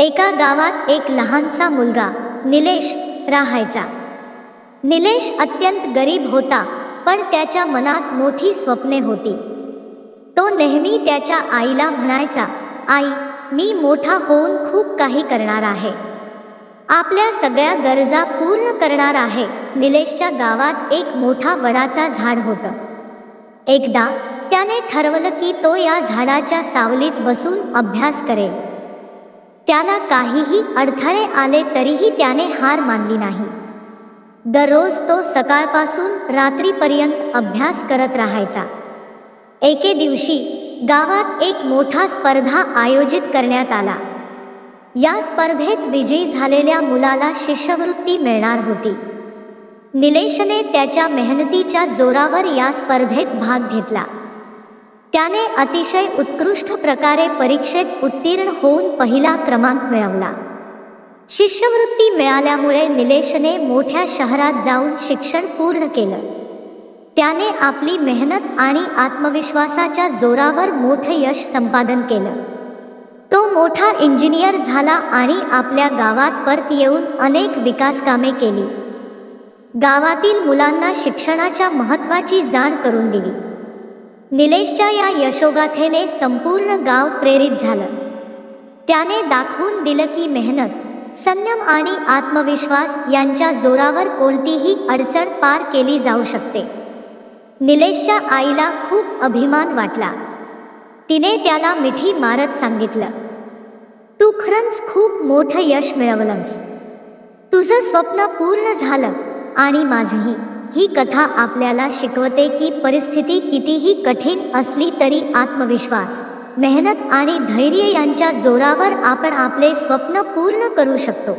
एका गावात एक लहानसा मुलगा निलेश राहायचा. निलेश अत्यंत गरीब होता पण त्याच्या मनात मोठी स्वप्ने होती. तो नेहमी त्याच्या आईला म्हणायचा आई मी मोठा होऊन खूप काही करणार आहे. आपल्या सगळ्या गरजा पूर्ण करणार आहे. निलेशच्या गावात एक मोठा वडाचा झाड होतं. एकदा त्याने ठरवलं की तो या झाडाच्या सावलीत बसून अभ्यास करेल. त्याला काहीही अडथळे आले तरीही त्याने हार मानली नाही. दररोज तो सकाळपासून रात्रीपर्यंत अभ्यास करत राहायचा. एके दिवशी गावात एक मोठा स्पर्धा आयोजित करण्यात आला. या स्पर्धेत विजयी झालेल्या मुलाला शिष्यवृत्ती मिळणार होती. निलेशने त्याच्या मेहनतीच्या जोरावर या स्पर्धेत भाग घेतला. त्याने अतिशय उत्कृष्ट प्रकारे परीक्षेत उत्तीर्ण होऊन पहिला क्रमांक मिळवला. शिष्यवृत्ती मिळाल्यामुळे निलेशने मोठ्या शहरात जाऊन शिक्षण पूर्ण केलं. त्याने आपली मेहनत आणि आत्मविश्वासाच्या जोरावर मोठं यश संपादन केलं. तो मोठा इंजिनियर झाला आणि आपल्या गावात परत येऊन अनेक विकासकामे केली. गावातील मुलांना शिक्षणाच्या महत्त्वाची जाण करून दिली. निलेशच्या या यशोगाथेने संपूर्ण गाव प्रेरित झालं. त्याने दाखवून दिलं की मेहनत संयम आणि आत्मविश्वास यांच्या जोरावर कोणतीही अडचण पार केली जाऊ शकते. निलेशच्या आईला खूप अभिमान वाटला. तिने त्याला मिठी मारत सांगितलं तू खरंच खूप मोठं यश मिळवलंस. तुझं स्वप्न पूर्ण झालं आणि माझंही. ही कथा आपल्याला शिकवते की परिस्थिती कितीही कठीण असली तरी आत्मविश्वास मेहनत आणि धैर्य यांच्या जोरावर आपण आपले स्वप्न पूर्ण करू शकतो.